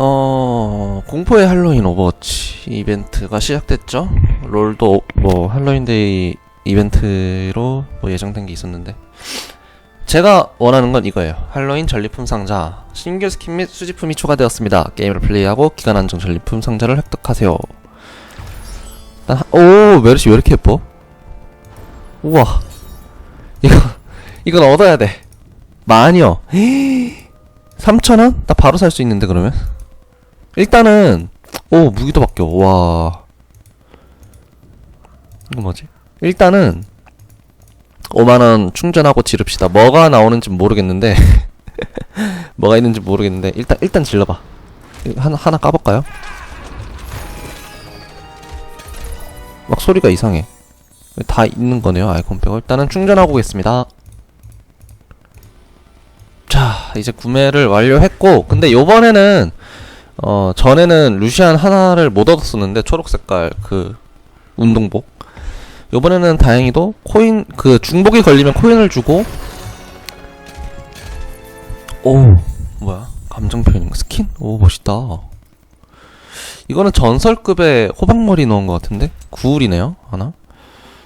어, 공포의 할로윈 오버워치 이벤트가 시작됐죠? 롤도 뭐 할로윈데이 이벤트로 뭐 예정된 게 있었는데 제가 원하는 건 이거예요. 할로윈 전리품 상자 신규 스킨 및 수집품이 추가되었습니다. 게임을 플레이하고 기간 한정 전리품 상자를 획득하세요. 하- 오 메르시 왜 이렇게 예뻐? 우와 이거 이건 얻어야 돼. 만이요. 3,000원? 나 바로 살 수 있는데 그러면? 일단은 오 무기도 바뀌어. 와. 이거 뭐지? 일단은 5만원 충전하고 지릅시다. 뭐가 나오는지 모르겠는데 뭐가 있는지 모르겠는데 일단 일단 질러봐. 하나 하나 까볼까요? 막 소리가 이상해. 다 있는 거네요 아이콘 빼고 일단은 충전하고 오겠습니다. 자 이제 구매를 완료했고 근데 요번에는 어 전에는 루시안 하나를 못 얻었었는데 초록 색깔 그 운동복. 요번에는 다행히도 코인 그 중복이 걸리면 코인을 주고. 오 뭐야? 감정 표현 스킨? 오 멋있다. 이거는 전설급의 호박머리 넣은 것 같은데? 구울이네요 하나.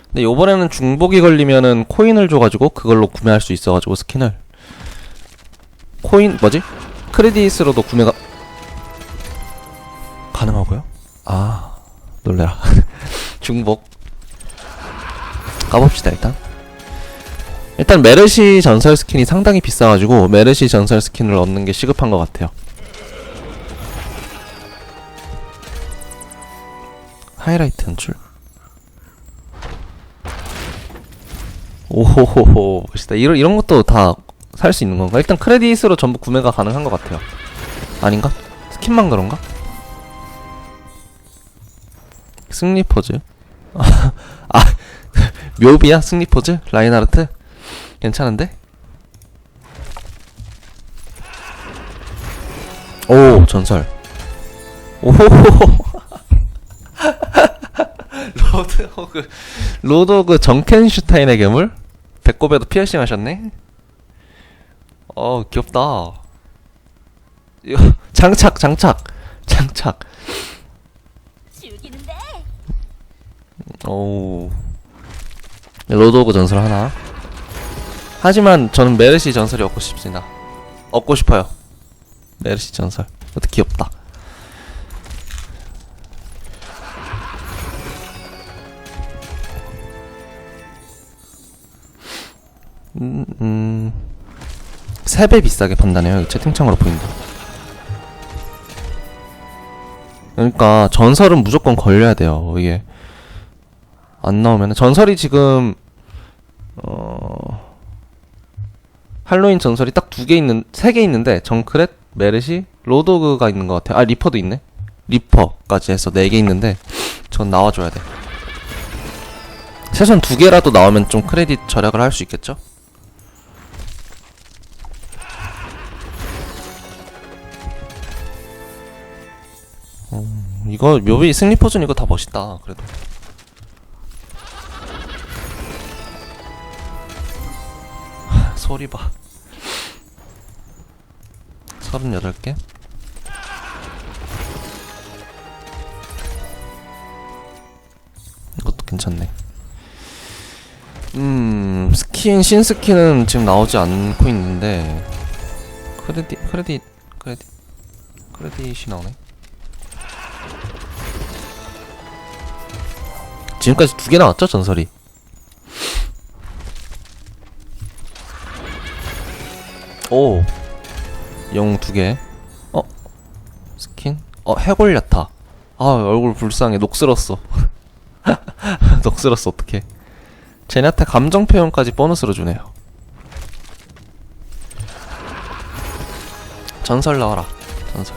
근데 요번에는 중복이 걸리면은 코인을 줘가지고 그걸로 구매할 수 있어가지고 스킨을. 코인 뭐지? 크레딧으로도 구매가 가능하고요? 아 놀래라 중복 까봅시다 일단 일단 메르시 전설 스킨이 상당히 비싸가지고 메르시 전설 스킨을 얻는 게 시급한 것 같아요 하이라이트 연출 오호호호 멋있다 이런, 이런 것도 다 살 수 있는 건가? 일단 크레딧으로 전부 구매가 가능한 것 같아요 아닌가? 스킨만 그런가? 승리 포즈. 아, 묘비야? 승리 포즈? 라인하르트? 괜찮은데? 오, 전설. 오호호. 로드호그, 로드호그 정켄슈타인의 괴물? 배꼽에도 피어싱 하셨네? 어, 귀엽다. 장착, 장착, 장착. 죽이는데 오. 로드오그 전설 하나. 하지만 저는 메르시 전설이 얻고 싶습니다. 얻고 싶어요. 메르시 전설. 어떻게 귀엽다. 음, 음. 3배 비싸게 판다네요. 여기 채팅창으로 보인다. 그러니까 전설은 무조건 걸려야 돼요. 이게 안 나오면 전설이 지금 어 할로윈 전설이 딱 두 개 있는 세 개 있는데 정크렛, 메르시, 로도그가 있는 것 같아. 아 리퍼도 있네. 리퍼까지 해서 네 개 있는데 전 나와줘야 돼. 최소한 두 개라도 나오면 좀 크레딧 절약을 할 수 있겠죠? 어, 이거 묘비 승리 포즈는 이거 다 멋있다. 그래도. 소리 봐. 38개? 이것도 괜찮네. 음, 스킨, 신스킨은 지금 나오지 않고 있는데, 크레딧, 크레딧, 크레딧, 크레딧이 나오네. 지금까지 두 개 나왔죠, 전설이? 오. 영 두 개. 어? 스킨? 어, 해골 야타. 아, 얼굴 불쌍해. 녹슬었어. 녹슬었어, 어떡해. 쟤네한테 감정 표현까지 보너스로 주네요. 전설 나와라. 전설.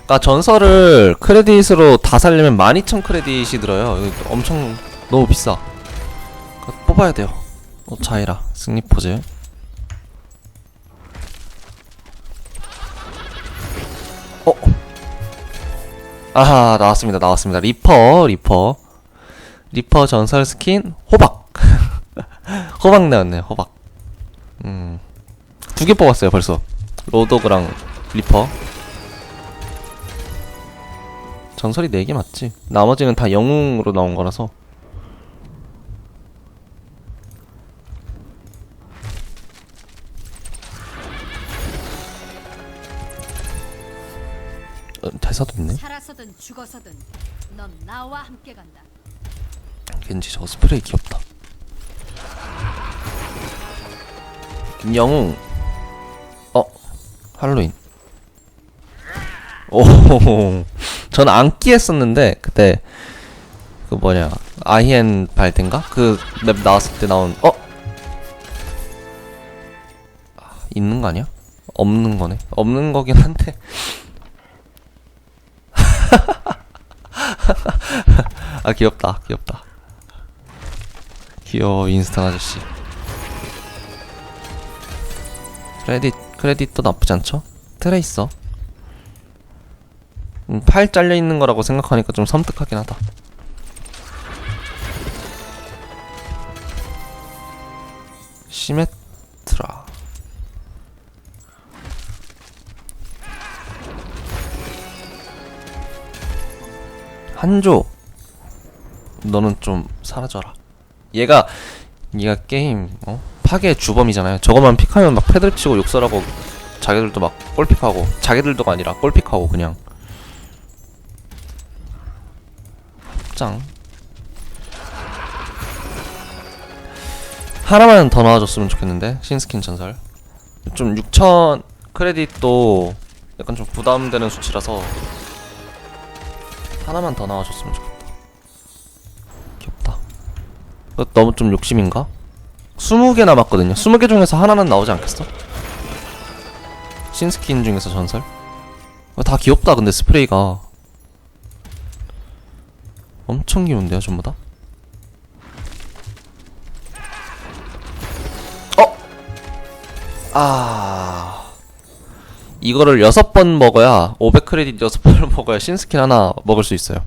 그니까 전설을 크레딧으로 다 살려면 12,000 크레딧이 들어요. 엄청 너무 비싸. 그거 뽑아야 돼요. 어, 자이라. 승리 포즈. 아하 나왔습니다 나왔습니다. 리퍼 리퍼. 리퍼 전설 스킨 호박. 호박 나왔네요 호박. 음두 개 뽑았어요 벌써. 로도그랑 리퍼. 전설이 4개 맞지? 나머지는 다 영웅으로 나온 거라서 대사도 있네 살아서든 죽어서든 넌 나와 함께 간다. 겐지 저 스프레이 귀엽다. 김영웅. 어, 할로윈. 오, 전 안기 했었는데 그때 그 뭐냐 아이엔 발대인가 그 맵 나왔을 때 나온 어 아, 있는 거 아니야? 없는 거네. 없는 거긴 한데. 아 귀엽다 귀엽다. 귀여워 인스타 아저씨. 크레딧 크레딧도 나쁘지 않죠? 트레이서 음, 팔 잘려있는 거라고 생각하니까 좀 섬뜩하긴 하다. 시메트 한조 너는 좀 사라져라. 얘가 얘가 게임 어? 파괴 주범이잖아요. 저거만 픽하면 막 패들 치고 욕설하고 자기들도 막 골픽하고 자기들도가 아니라 골픽하고 그냥 짱. 하나만 더 나와줬으면 좋겠는데 신스킨 전설 좀 6천 크레딧도 약간 좀 부담되는 수치라서 하나만 더 나와줬으면 좋겠다. 귀엽다. 이거 너무 좀 욕심인가? 20개 남았거든요. 20개 중에서 하나는 나오지 않겠어? 신스킨 중에서 전설? 어, 다 귀엽다, 근데 스프레이가. 엄청 귀여운데요, 전부 다? 어! 아. 이거를 여섯 번 먹어야 500 크레딧 여섯 번을 먹어야 신스킨 하나 먹을 수 있어요.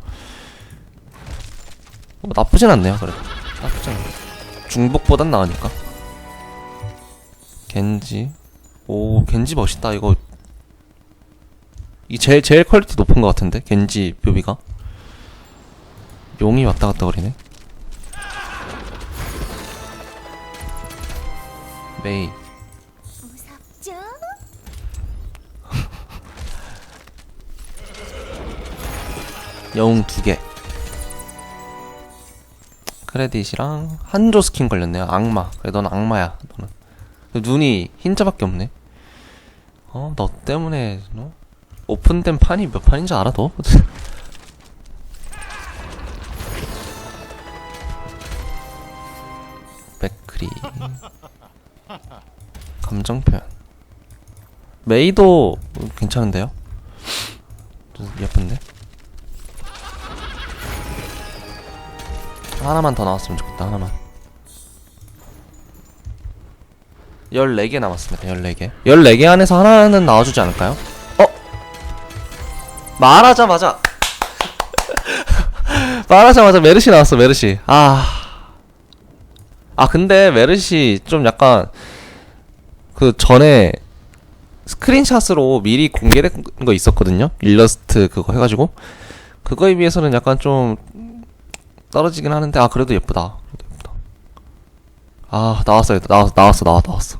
뭐 나쁘진 않네요, 그래도. 나쁘지 않네. 중복보단 나으니까. 겐지. 오, 겐지 멋있다. 이거. 이 제일, 제일 퀄리티 높은 것 같은데? 겐지 묘비가. 용이 왔다 갔다 거리네. 메이. 영웅 두 개. 크레딧이랑 한조 스킨 걸렸네요. 악마. 그래, 넌 악마야. 너는. 눈이 흰자밖에 없네. 어, 너 때문에 너 오픈된 판이 몇 판인지 알아 너? 맥크리. 감정 표현. 메이도 괜찮은데요? 좀 예쁜데? 하나만 더 나왔으면 좋겠다 하나만. 14개 남았습니다 14개. 14개 안에서 하나는 나와주지 않을까요? 어? 말하자마자. 말하자마자 메르시 나왔어 메르시. 아... 아 근데 메르시 좀 약간 그 전에 스크린샷으로 미리 공개된 거 있었거든요? 일러스트 그거 해가지고. 그거에 비해서는 약간 좀 떨어지긴 하는데 아 그래도 예쁘다. 그래도 예쁘다. 아 나왔어요. 나왔어 나왔어 나왔 나왔어.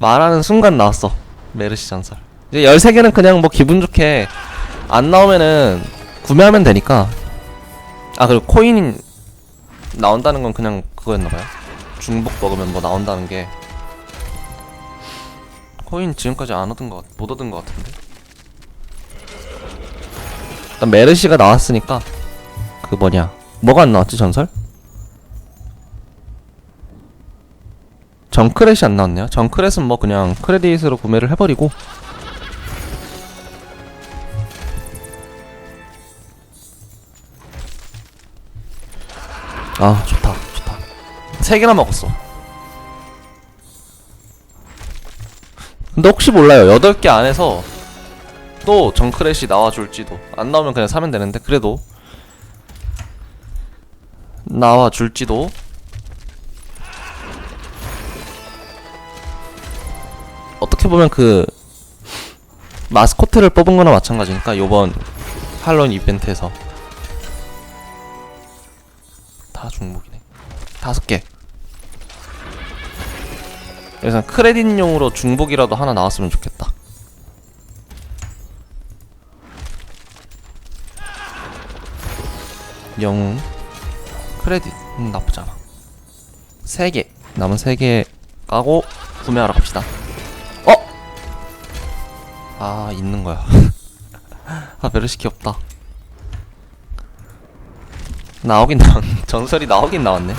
말하는 순간 나왔어. 메르시 전설. 이제 13개는 그냥 뭐 기분 좋게 안 나오면은 구매하면 되니까. 아 그리고 코인 나온다는 건 그냥 그거였나 봐요. 중복 먹으면 뭐 나온다는 게 코인 지금까지 안 얻은 것, 같- 못 얻은 것 같은데. 일단 메르시가 나왔으니까 그 뭐냐 뭐가 안 나왔지 전설? 정크렛이 안 나왔네요. 정크렛은 뭐 그냥 크레딧으로 구매를 해버리고 아 좋다 좋다 세 개나 먹었어. 근데 혹시 몰라요 여덟 개 안에서 또 정크렛이 나와줄지도 안 나오면 그냥 사면 되는데 그래도 나와 줄지도. 어떻게 보면 그 마스코트를 뽑은 거나 마찬가지니까 요번 할로윈 이벤트에서 다 중복이네. 다섯 개. 그래서 크레딧용으로 중복이라도 하나 나왔으면 좋겠다. 영웅 크레딧 음, 나쁘지 않아. 세 개. 남은 세개 까고 구매하러 갑시다. 어? 아 있는 거야. 아 베르시 귀엽다. 나오긴 나왔 전설이 나오긴 나왔네.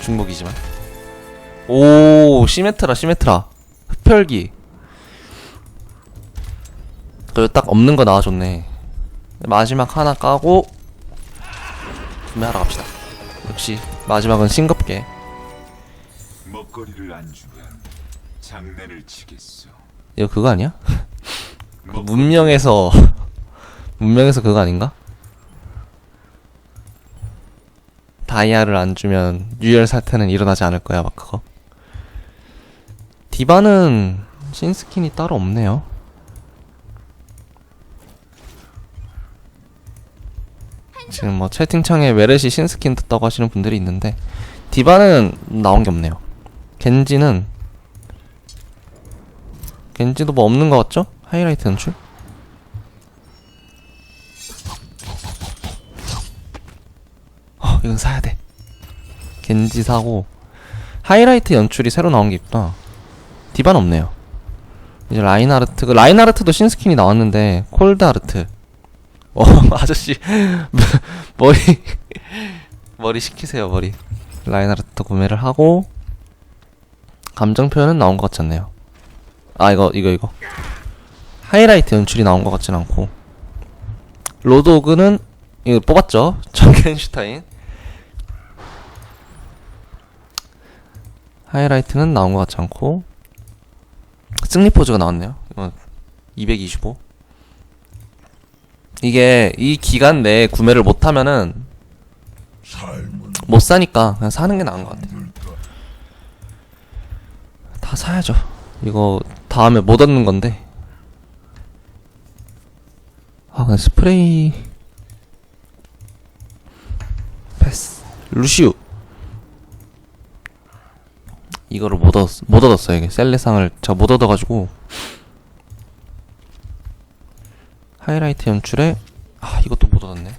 중복이지만. 오 시메트라 시메트라. 흡혈기. 그리고 딱 없는 거 나와줬네. 마지막 하나 까고 구매하러 갑시다 역시 마지막은 싱겁게 먹거리를 안 주면 장난을 치겠어. 이거 그거 아니야? 그 먹- 문명에서 문명에서 그거 아닌가? 다이아를 안 주면 유혈 사태는 일어나지 않을 거야 막 그거 디바는 신스킨이 따로 없네요 지금 뭐 채팅창에 외래시 신스킨 떴다고 하시는 분들이 있는데 디바는 나온 게 없네요 겐지는 겐지도 뭐 없는 거 같죠? 하이라이트 연출? 어, 이건 사야 돼. 겐지 사고 하이라이트 연출이 새로 나온 게 있구나. 디바는 없네요. 이제 라인하르트, 그 라인하르트도 신스킨이 나왔는데 콜드하르트. 어, 아저씨. 머리. 머리 시키세요 머리. 라인하르트 구매를 하고 감정 표현은 나온 것 같지 않네요. 아 이거 이거 이거. 하이라이트 연출이 나온 것 같진 않고. 로드오그는 이거 뽑았죠? 정켄슈타인. 하이라이트는 나온 것 같지 않고. 승리 포즈가 나왔네요. 이거 225 이게 이 기간 내에 구매를 못하면은 못 사니까 그냥 사는 게 나은 것 같아요 다 사야죠 이거 다음에 못 얻는 건데. 아, 근데 스프레이. 패스. 루시우. 이거를 못 얻었, 못 얻었어요. 이게 셀레상을 제가 못 얻어가지고. 하이라이트 연출에, 아, 이것도 못 얻었네.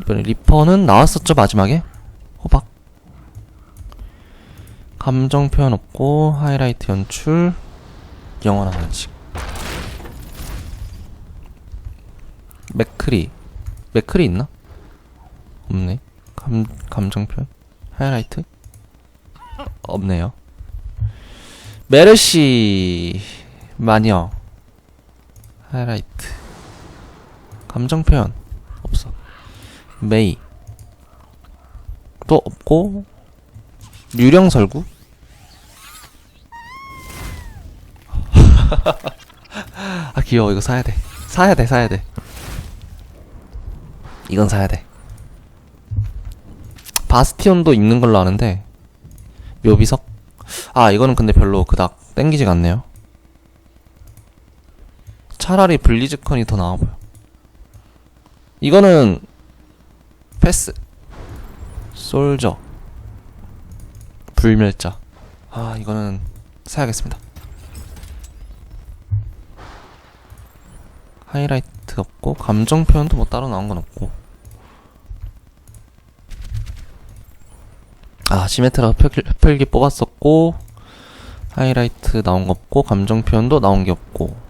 이번에 리퍼는 나왔었죠, 마지막에? 호박. 감정 표현 없고 하이라이트 연출 영원한 간식 맥크리 맥크리 있나? 없네 감, 감정 표현 하이라이트 어, 없네요 메르시 마녀 하이라이트 감정 표현. 없어. 메이 또 없고 유령 설구? 아 귀여워. 이거 사야 돼. 사야 돼 사야 돼. 이건 사야 돼. 바스티온도 있는 걸로 아는데 묘비석? 아 이거는 근데 별로 그닥 땡기지가 않네요 차라리 블리즈컨이 더 나아 보여 이거는 패스 솔저 불멸자. 아, 이거는 사야겠습니다. 하이라이트 없고 감정 표현도 뭐 따로 나온 건 없고. 아, 시메트라 흡혈기, 흡혈기 뽑았었고 하이라이트 나온 거 없고 감정 표현도 나온 게 없고.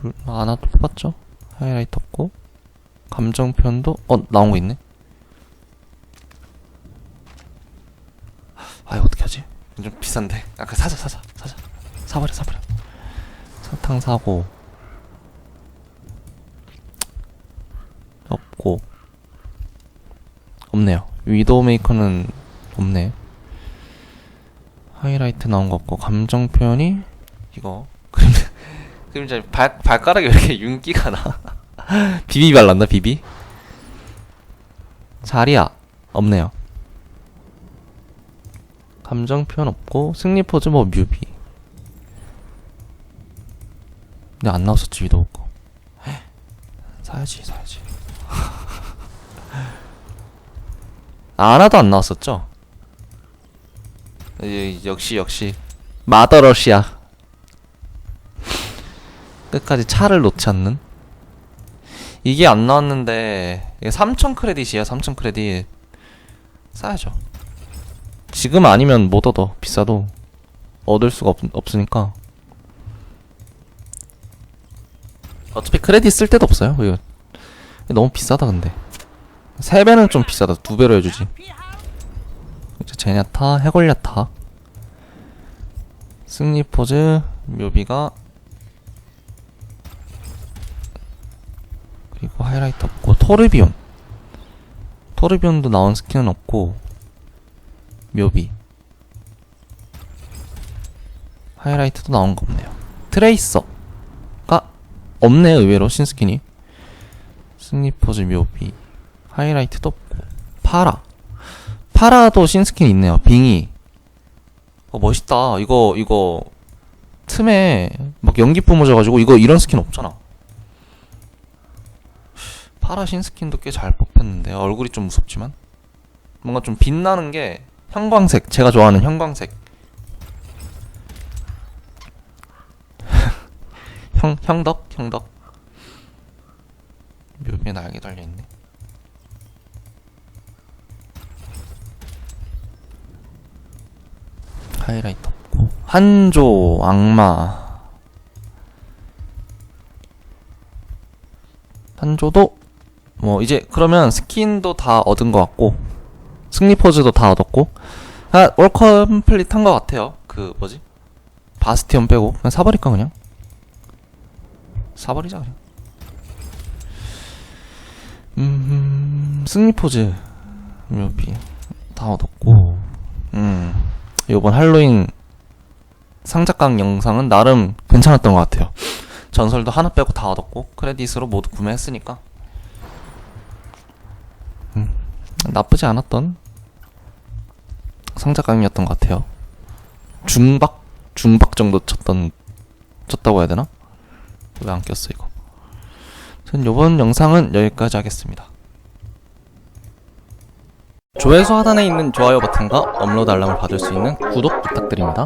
굴 아나도 뽑았죠? 하이라이트 없고 감정 표현도 어 나온 거 있네. 아 이거 어떻게 하지? 좀 비싼데. 아, 그 사자 사자 사자. 사버려 사버려. 사탕 사고 없고 없네요. 위도우 메이커는 없네. 하이라이트 나온 거 없고 감정 표현이 이거 그림 그림자 발 발가락에 왜 이렇게 윤기가 나? 비비 발랐나 비비? 자리야 없네요. 감정 표현 없고 승리 포즈 뭐 뮤비 근데 안 나왔었지 위도우 거 사야지 사야지 아, 하나도 안 나왔었죠? 예, 역시 역시 마더러시아 끝까지 차를 놓지 않는? 이게 안 나왔는데 이게 3,000 크레딧이에요 3,000 크레딧. 싸야죠. 지금 아니면 못 얻어 비싸도. 얻을 수가 없, 없으니까. 어차피 크레딧 쓸 데도 없어요 이거. 너무 비싸다 근데. 3배는 좀 비싸다. 2배로 해주지. 이제 제냐타 해골야타. 승리 포즈 묘비가 그리고 하이라이트 없고 토르비온. 토르비온도 나온 스킨은 없고 묘비. 하이라이트도 나온 거 없네요. 트레이서가 없네 의외로 신스킨이. 승리포즈 묘비. 하이라이트도 없고. 파라. 파라도 신스킨 있네요 빙이. 어 멋있다. 이거 이거 틈에 막 연기 뿜어져가지고 이거 이런 스킨 없잖아 파라 신스킨도 꽤 잘 뽑혔는데 얼굴이 좀 무섭지만 뭔가 좀 빛나는 게 형광색 제가 좋아하는 형광색. 형 형덕 형덕. 묘비에 날개 달려있네. 하이라이트 없고. 한조 악마. 한조도 뭐 이제 그러면 스킨도 다 얻은 것 같고 승리 포즈도 다 얻었고 아 월컴플릿 한 것 같아요. 그 뭐지? 바스티온 빼고 그냥 사버릴까 그냥? 사버리자 그냥. 음 승리 포즈. 묘비. 다 얻었고. 음 요번 할로윈 상작강 영상은 나름 괜찮았던 것 같아요. 전설도 하나 빼고 다 얻었고 크레딧으로 모두 구매했으니까 음, 나쁘지 않았던 상작강이었던 것 같아요. 중박 중박 정도 쳤던 쳤다고 해야 되나? 왜 안 꼈어 이거? 전 요번 영상은 여기까지 하겠습니다. 조회수 하단에 있는 좋아요 버튼과 업로드 알람을 받을 수 있는 구독 부탁드립니다